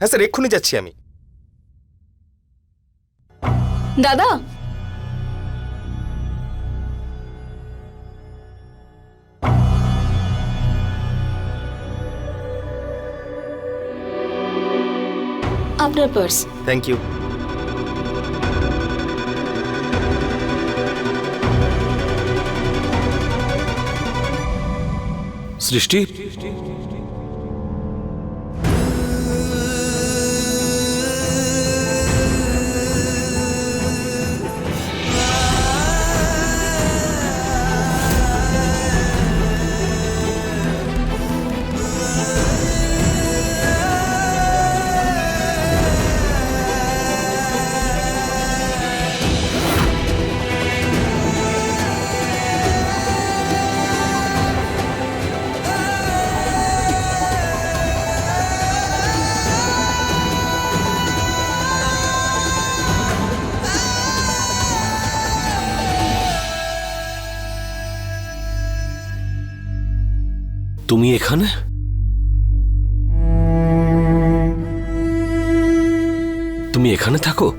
হ্যাঁ স্যার এক্ষুনি যাচ্ছি আমি। দাদা? আপনার পার্স থ্যাংক ইউ সৃষ্টি? তুমি এখানে? তুমি এখানে থাকো।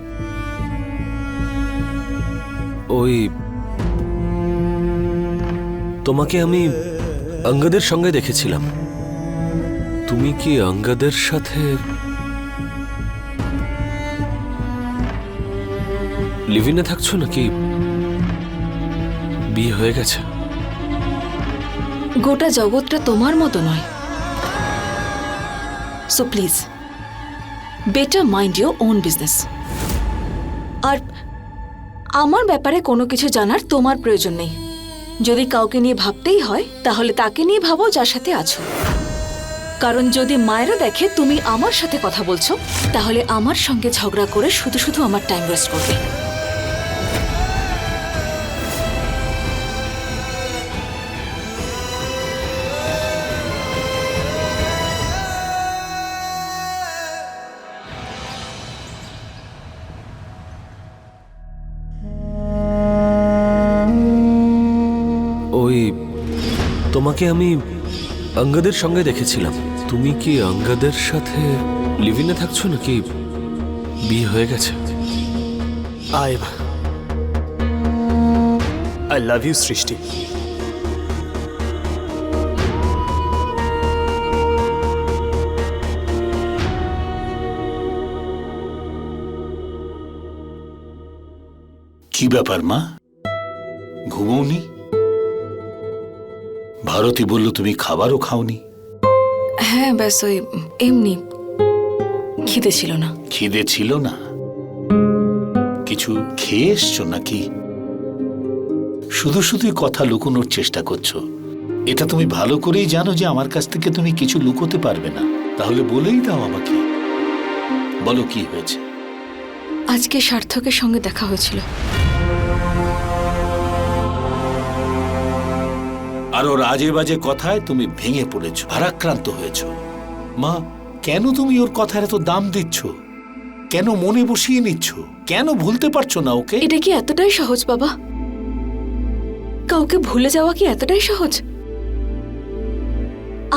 ওই, তোমাকে আমি অঙ্গদের সঙ্গে দেখেছিলাম। তুমি কি অঙ্গদের সাথে লিভিনে থাকছো নাকি? বিয়ে হয়ে গেছে। গোটা জগৎটা তোমার মতো নয়। So please better mind your own business আর আমার ব্যাপারে কোনো কিছু জানার তোমার প্রয়োজন নেই। যদি কাউকে নিয়ে ভাবতেই হয়, তাহলে তাকে নিয়ে ভাবো যার সাথে আছো। কারণ যদি মায়েরা দেখে তুমি আমার সাথে কথা বলছো, তাহলে আমার সঙ্গে ঝগড়া করে শুধু শুধু আমার টাইম ওয়েস্ট করবে। তোমাকে আমি অঙ্গদের সঙ্গে দেখেছিলাম। তুমি কি অঙ্গদের সাথে লিভিনে থাকছো নাকি বিয়ে হয়ে গেছে? আই আই লাভ ইউ সৃষ্টি। কি ব্যাপার মা? ঘুমোওনি? ভারতী বলল তুমি খাবারও খাওনি? হ্যাঁ ব্যাস ওই এমনি। খিদে ছিল না। খিদে ছিল না? কিছু খেয়ে এসছো নাকি? শুধু শুধুই কথা লুকোনোর চেষ্টা করছ। এটা তুমি ভালো করেই জানো যে আমার কাছ থেকে তুমি কিছু লুকোতে পারবে না। তাহলে বলেই দাও আমাকে। বলো কি হয়েছে? আজকে সার্থকের সঙ্গে দেখা হয়েছিল। আর ওর আজে বাজে কথায় তুমি ভেঙে পড়েছো, ভারাক্রান্ত হয়েছ। মা, কেন তুমি ওর কথার এত দাম দিচ্ছ? কেন মনে বসিয়ে নিচ্ছ? কেন ভুলতে পারছ না ওকে? এটা কি এতটাই সহজ, বাবা? কাউকে ভুলে যাওয়া কি এতটাই সহজ?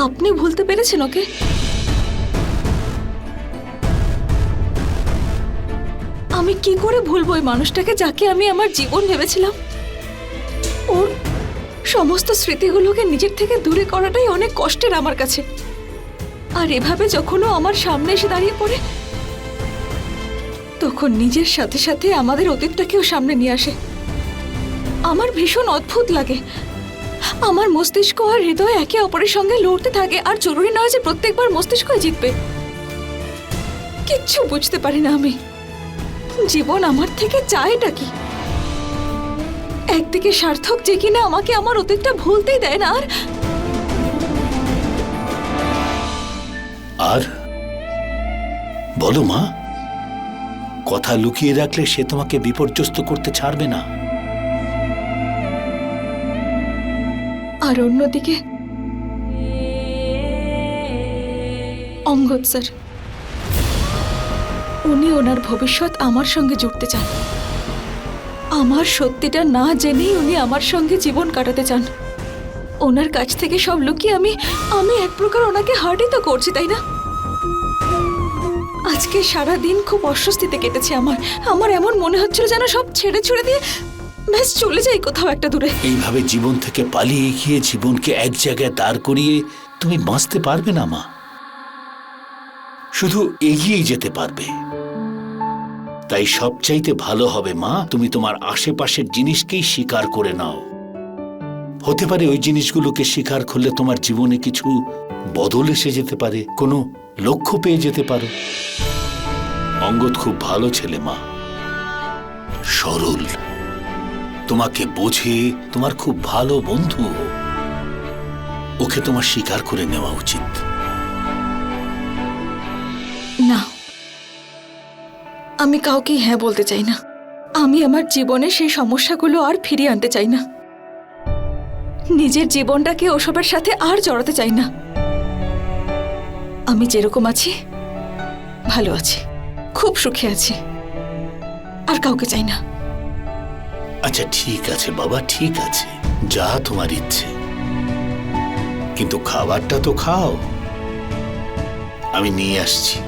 আপনি ভুলতে পেরেছেন ওকে? আমি কি করে ভুলবো ওই মানুষটাকে যাকে আমি আমার জীবন ভেবেছিলাম? সমস্ত স্মৃতিগুলোকে নিজের থেকে দূরে করাটাই অনেক কষ্টের আমার কাছে। আর এভাবে যখনও আমার সামনে এসে দাঁড়িয়ে পড়ে, তখন নিজের সাথে সাথে আমাদের অতীতটাকেও সামনে নিয়ে আসে। আমার ভীষণ অদ্ভুত লাগে। আমার মস্তিষ্ক আর হৃদয় একে অপরের সঙ্গে লড়তে থাকে, আর জরুরি নয় যে প্রত্যেকবার মস্তিষ্কই জিতবে। কিচ্ছু বুঝতে পারি না আমি। জীবন আমার থেকে চায়টা কি? একদিকে সার্থক যে কিনা আমাকে আমার অতীতটা ভুলতেই দেয় না আর আর? বলো মা কথা লুকিয়ে রাখলে সে তোমাকে বিপর্যস্ত করতে ছাড়বে না। আর অন্যদিকে অঙ্গদ স্যার উনি ওনার ভবিষ্যৎ আমার সঙ্গে জুড়তে চান। আমার সত্যিটা না জেনেই উনি আমার সঙ্গে জীবন কাটাতে চান। ওনার কাছ থেকে সব লুকিয়ে আমি আমি এক প্রকার ওনাকে হার্টই তো করছি, তাই না? আজকে সারা দিন খুব অস্বস্তিতে কেটেছে আমার। আমার এমন মনে হচ্ছিল যেন সব ছেড়ে ছুড়ে দিয়ে ব্যাস চলে যাই কোথাও একটা দূরে। এইভাবে জীবন থেকে পালিয়ে গিয়ে জীবনকে এক জায়গায় দাঁড় করিয়ে তুমি বাঁচতে পারবে না, মা। শুধু এগিয়েই যেতে পারবে। তাই সবচাইতে ভালো হবে, মা, তুমি তোমার আশেপাশের জিনিসকেই স্বীকার করে নাও। হতে পারে ওই জিনিসগুলোকে স্বীকার করলে তোমার জীবনে কিছু বদল এসে যেতে পারে, কোনো লক্ষ্য পেয়ে যেতে পারো। অঙ্গদ খুব ভালো ছেলে, মা। সরল। তোমাকে বোঝে, তোমার খুব ভালো বন্ধু। ওকে তোমার স্বীকার করে নেওয়া উচিত। আমি কাউকে হ্যাঁ বলতে চাই না। আমি আমার জীবনে সেই সমস্যাগুলো আর ফিরিয়ে আনতে চাই না। নিজের জীবনটাকে ওসবের সাথে আর জড়াতে চাই না। আমি যেরকম আছি, ভালো আছি, খুব সুখে আছি। আর কাউকে চাই না। আচ্ছা ঠিক আছে বাবা, ঠিক আছে। যা তোমার ইচ্ছে। কিন্তু খাবারটা তো খাও। আমি নিয়ে আসছি।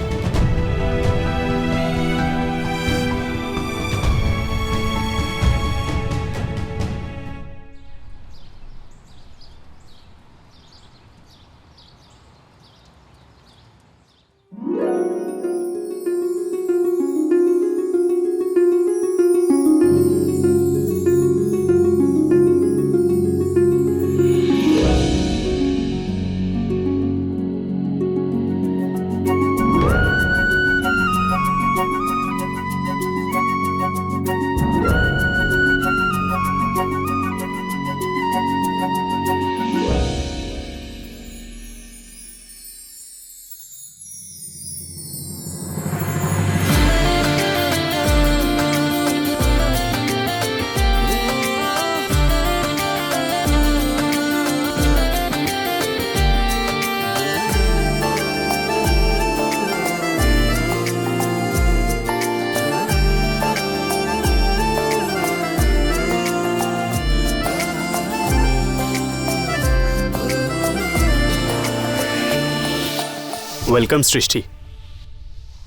Welcome Srishti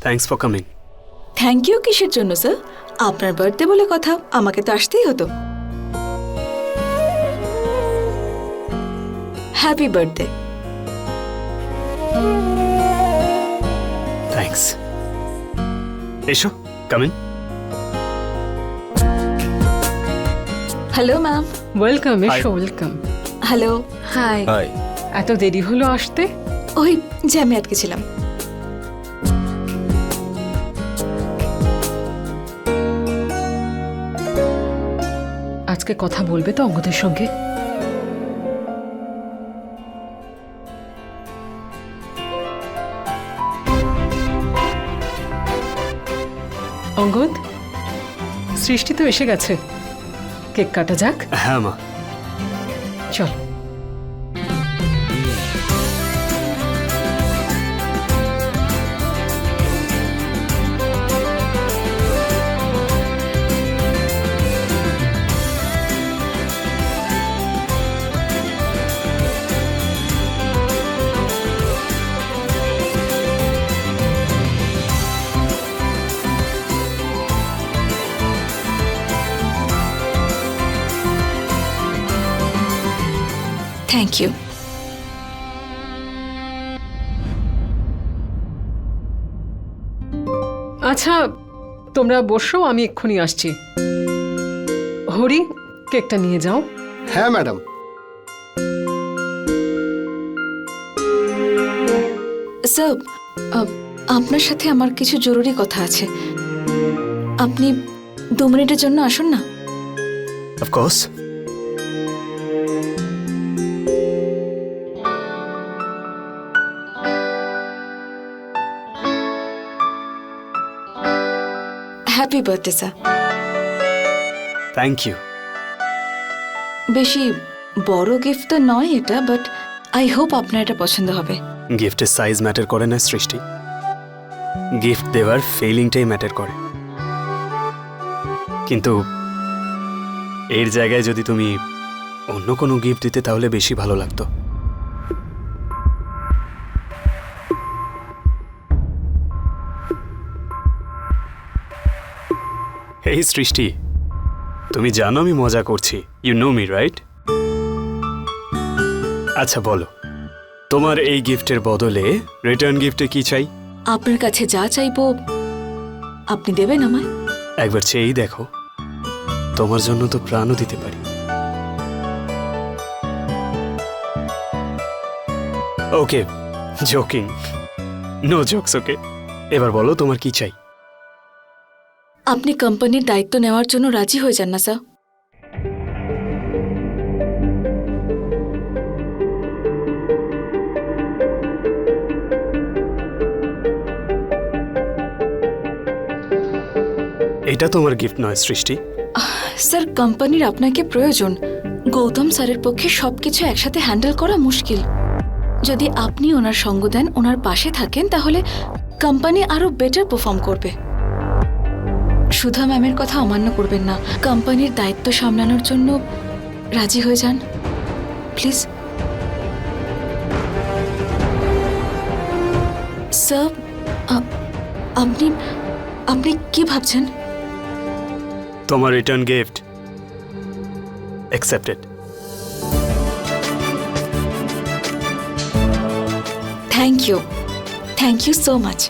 thanks for coming thank you কিসের জন্য স্যার আপনার বার্থডে বলে কথা আমাকে তো আসতেই হতো। হ্যাপি বার্থডে থ্যাঙ্কস এসো কামিং হ্যালো ম্যাম ওয়েলকাম. এসো ওয়েলকাম হ্যালো হাই হাই এত দেরি হলো আসতে? ওই জ্যামে আটকেছিলাম আজকে কথা বলবে তো অঙ্গদের সঙ্গে? অঙ্গদ সৃষ্টি তো এসে গেছে। কেক কাটা যাক। হ্যাঁ মা। চল। থ্যাংক ইউ আচ্ছা তোমরা বসো আমি এক্ষুনি আসছি। হরি কেকটা নিয়ে যাও। হ্যাঁ ম্যাডাম। স্যার আপনার সাথে আমার কিছু জরুরি কথা আছে। আপনি দু মিনিটের জন্য আসুন না? Of course happy birthday sir thank you বেশি বড় গিফট তো নয় এটা বাট আই হোপ আপনার এটা পছন্দ হবে। গিফটের সাইজ ম্যাটার করে না সৃষ্টি। গিফট দেওয়ার ফিলিংটাই ম্যাটার করে। কিন্তু এর জায়গায় যদি তুমি অন্য কোনো গিফট দিতে তাহলে বেশি ভালো লাগতো। এই সৃষ্টি। তুমি জানো আমি মজা করছি। ইউ নো মি রাইট আচ্ছা বলো। তোমার এই গিফটের বদলে রিটার্ন গিফটে কি চাই? আপনার কাছে যা চাইব আপনি দেবেন আমায়। একবার চেয়েই দেখো। তোমার জন্য তো প্রাণও দিতে পারি। Okay joking no jokes okay এবার বলো তোমার কি চাই? আপনি কোম্পানির দায়িত্ব নেওয়ার জন্য রাজি হয়ে যান না স্যার। এটা তোমার গিফট নয় সৃষ্টি। স্যার কোম্পানির আপনাকে প্রয়োজন। গৌতম স্যারের পক্ষে সবকিছু একসাথে হ্যান্ডেল করা মুশকিল। যদি আপনি ওনার সঙ্গ দেন ওনার পাশে থাকেন তাহলে কোম্পানি আরও বেটার পারফর্ম করবে। সুধা ম্যামের কথা অমান্য করবেন না। কোম্পানির দায়িত্ব সামলানোর জন্য রাজি হয়ে যান। প্লিজ। স্যার আপনি আপনি কি ভাবছেন? তোমার return gift accepted thank you thank you so much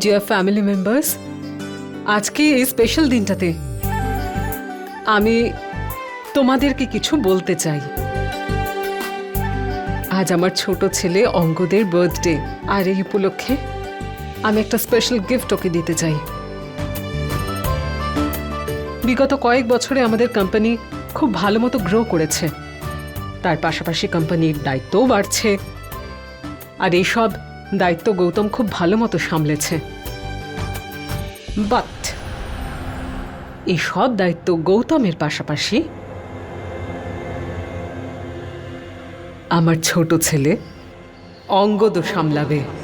dear family members আজকে এই স্পেশাল দিনটাতে আমি তোমাদেরকে কিছু বলতে চাই। আজ আমার ছোট ছেলে অঙ্গদের বার্থডে আর এই উপলক্ষে আমি একটা স্পেশাল গিফট ওকে দিতে চাই। বিগত কয়েক বছরে আমাদের কোম্পানি খুব ভালো মতো গ্রো করেছে। তার পাশাপাশি কোম্পানির দায়িত্বও বাড়ছে। আর এইসব দায়িত্ব গৌতম খুব ভালো মতো সামলেছে। বাট এই সব দায়িত্ব গৌতমের পাশাপাশি আমার ছোট ছেলে অঙ্গদ সামলাবে।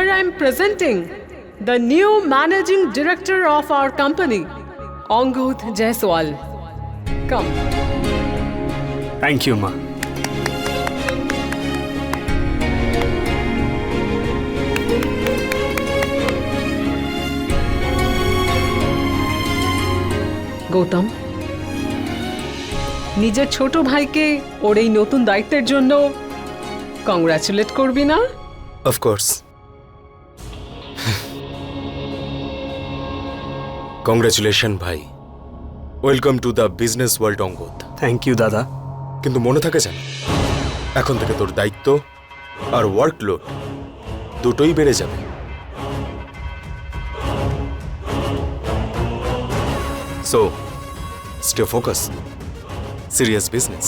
Here I am presenting the new managing director of our company, Angud Jaiswal. Come. Thank you মা গৌতম নিজের ছোট ভাইকে ওর এই নতুন দায়িত্বের জন্য কংগ্রাচুলেট করবি না অফকোর্স কংগ্রেচুলেশন ভাই welcome to the business world Angad thank you দাদা কিন্তু মনে থাকে যেন এখন থেকে তোর দায়িত্ব আর ওয়ার্কলোড দুটোই বেড়ে যাবে। So stay focus serious business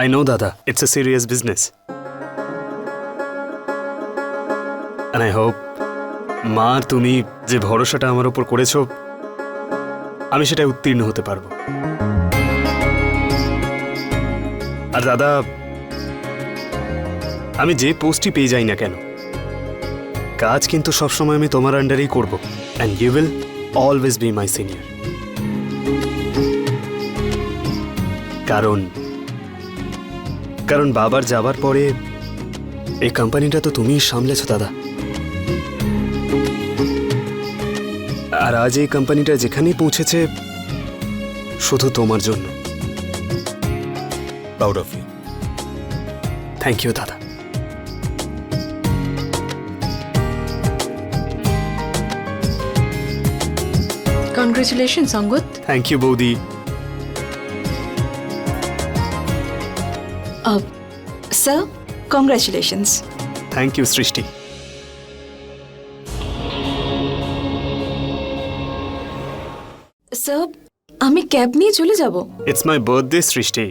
I know দাদা it's a serious business I hope মা, তুমি যে ভরসাটা আমার উপর করেছ, আমি সেটা উত্তীর্ণ হতে পারব। আর দাদা, আমি যে পোস্টই পেয়ে যাই না কেন, কাজ কিন্তু সবসময় আমি তোমার আন্ডারেই করব। And you will always be my senior কারণ কারণ বাবার যাবার পরে এই কোম্পানিটা তো তুমিই সামলেছ দাদা। আর আজ এই কোম্পানিটা যেখানেই পৌঁছেছে শুধু তোমার জন্য। Proud of you thank you দাদা। কংগ্রেচুলেশন সঙ্গত থ্যাংক ইউ বৌদি। Sir congratulations thank you Srishti sir আমি ক্যাব নিয়ে চলে যাব। It's my birthday Srishti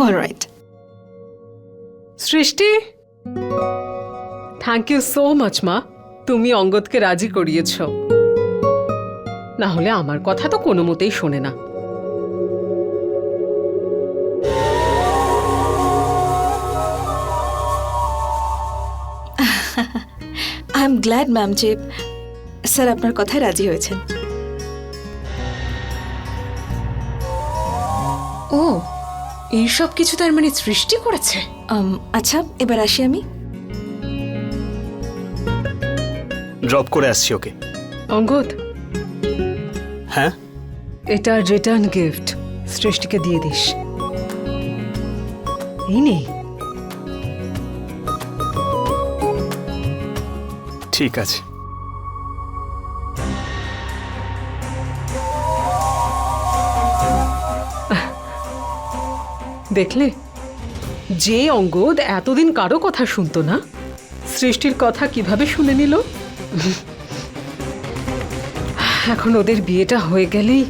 alright Srishti thank you so much মা তুমি অঙ্গদকে রাজি করিয়েছ। না হলে আমার কথা তো কোনো মতেই শোনে না। আই এম গ্ল্যাড ম্যাম যে স্যার আপনার কথায় রাজি হয়েছেন। ও এই সব কিছু তার মানে সৃষ্টি করেছে? Um, আচ্ছা এবার আসি আমি। ড্রপ করে আসছি ওকে। অঙ্গদ হ্যাঁ? এটা রিটার্ন গিফট সৃষ্টিকে দিয়ে দিস। এই নেই ঠিক আছে। দেখলে? যে অঙ্গদ এতদিন কারও কথা শুনতো না, সৃষ্টির কথা কীভাবে শুনে নিল? এখন ওদের বিয়েটা হয়ে গেলেই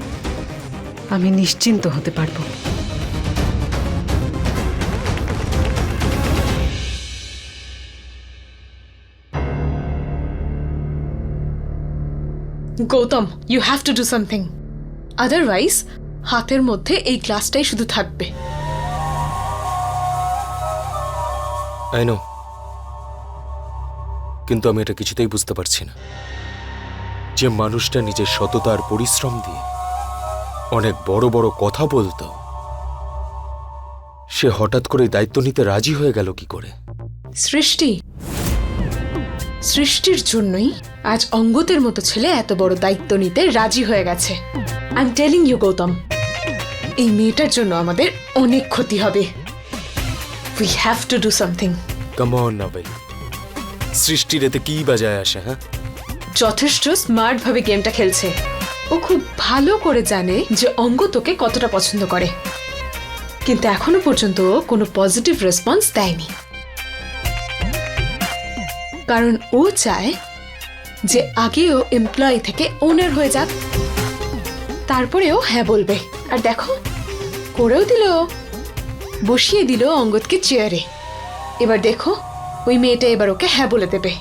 আমি নিশ্চিন্ত হতে পারব। Gautam you have to do something otherwise হাতের মধ্যে এই গ্লাসটাই শুধু থাকবে। আই নো কিন্তু আমি এটা কিছুতেই বুঝতে পারছি না। যে মানুষটা নিজের সততার পরিশ্রম দিয়ে অনেক বড় বড় কথা বলতো সে হঠাৎ করে দায়িত্ব নিতে রাজি হয়ে গেল কি করে? সৃষ্টি সৃষ্টির জন্যই আজ অঙ্গতের মতো ছেলে এত বড় দায়িত্ব নিতে রাজি হয়ে গেছে। I am telling you Gautam এই মেয়েটার জন্য আমাদের অনেক ক্ষতি হবে। We have to do something come on Nabil সৃষ্টির এতে কি বাজায় আসে হ্যাঁ? যথেষ্ট স্মার্ট ভাবে গেমটা খেলছে। ও খুব ভালো করে জানে যে অঙ্গ তোকে কতটা পছন্দ করে। কিন্তু এখনও পর্যন্ত কোনো পজিটিভ রেসপন্স দেয়নি। কারণ ও চায় যে আগে ও এমপ্লয়ি থেকে ওনার হয়ে যাক। তারপরে ও হ্যাঁ বলবে। আর দেখো করেও দিল বসিয়ে দিল অঙ্গদকে চেয়ারে এবার দেখো ওই মেয়েটা এবার ওকে হ্যাঁ বলে দেবে।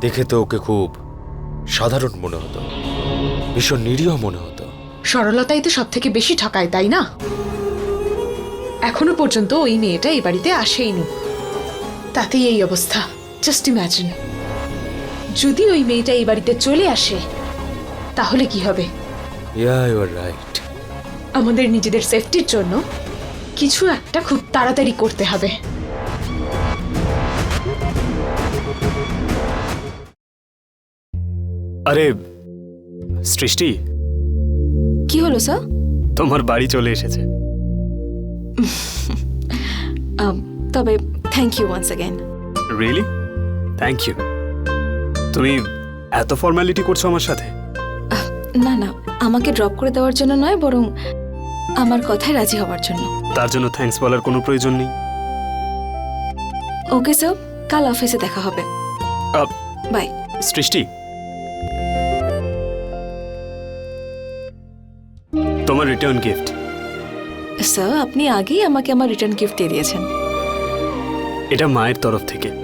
দেখে তো ওকে খুব সাধারণ মনে হতো। ভীষণ নিরীহ মনে হতো। সরলতাই তো সব থেকে বেশি ঠকায় তাই না? এখনও পর্যন্ত ওই মেয়েটা এই বাড়িতে আসেইনি। তাতেই এই অবস্থা। জাস্ট ইম্যাজিন যদি ওই মেয়েটা এই বাড়িতে চলে আসে তাহলে কি হবে? ইয়া ইউ আর রাইট আমাদের নিজেদের সেফটির জন্য কিছু একটা খুব তাড়াতাড়ি করতে হবে। আরে সৃষ্টি। কি হলো স্যার? তোমার বাড়ি চলে এসেছে। Um, তবে thank you once again really thank you তুমি এত ফর্মালিটি করছ আমার সাথে। না না আমাকে ড্রপ করে দেওয়ার জন্য নয় বরং আমার কথায় রাজি হওয়ার জন্য। তার জন্য থ্যাঙ্কস বলার কোনো প্রয়োজন নেই। ওকে স্যার কাল অফিসে দেখা হবে। বাই সৃষ্টি। তোমার রিটার্ন গিফট স্যার আপনি আগেই আমাকে আমার রিটার্ন গিফট দিয়ে দিয়েছেন। এটা মায়ের তরফ থেকে।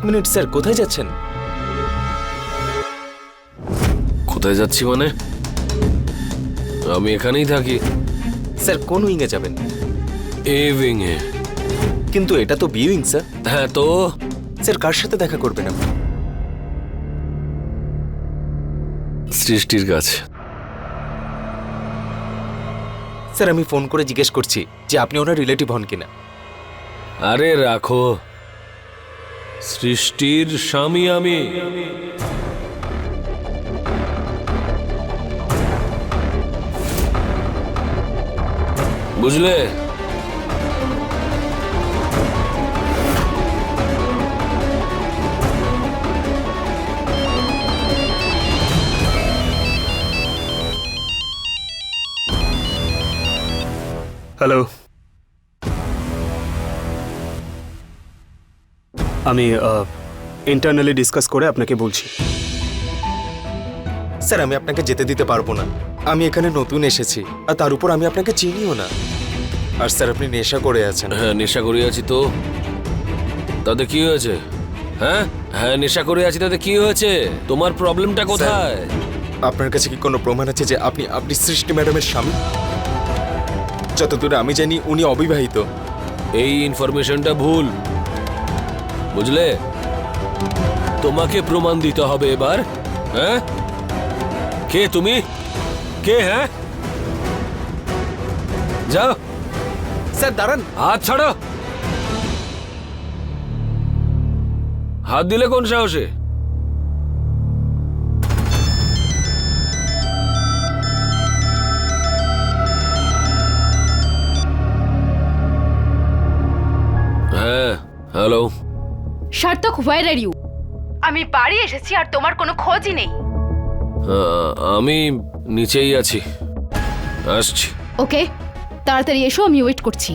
এক মিনিট স্যার কোথায় যাচ্ছেন? কোথায় যাচ্ছি মানে? আমি এখানেই থাকি। স্যার কোন উইংয়ে যাবেন? এ উইং এ কিন্তু এটা তো বি উইং স্যার। হ্যাঁ তো? স্যার কার সাথে দেখা করবেন আপনি? সৃষ্টির কাছে স্যার আমি ফোন করে জিজ্ঞেস করছি যে আপনি ওনার রিলেটিভ হন কিনা। আরে রাখো। সৃষ্টির স্বামী আমি। বুঝলে? হ্যালো আমি ইন্টারনালি ডিসকাস করে আপনাকে বলছি। স্যার আমি আপনাকে যেতে দিতে পারব না। আমি এখানে নতুন এসেছি আর তার উপর আমি আপনাকে চিনিও না। আর স্যার আপনি নেশা করে আছেন। হ্যাঁ নেশা করে আছি তো। তাতে কি হয়েছে? হ্যাঁ? হ্যাঁ নেশা করে আছি তাতে কি হয়েছে? তোমার প্রবলেমটা কোথায়? আপনার কাছে কি কোনো প্রমাণ আছে যে আপনি আপনি সৃষ্টি ম্যাডামের স্বামী? যতদূর আমি জানি উনি অবিবাহিত। এই ইনফরমেশনটা ভুল। বুঝলে? তোমাকে প্রমাণ দিতে হবে এবার হ্যাঁ? কে তুমি? কে হ্যাঁ? যাও। স্যার দাঁড়ান। হাত ছাড়ো। হাত দিলে কোন সাহসে? হ্যাঁ হ্যালো। সার্থক হোয়ার আর ইউ আমি বাড়ি এসেছি আর তোমার কোনো খোঁজই নেই। আমি নিচেই আছি। আসছি। ওকে তাড়াতাড়ি এসো আমি ওয়েট করছি।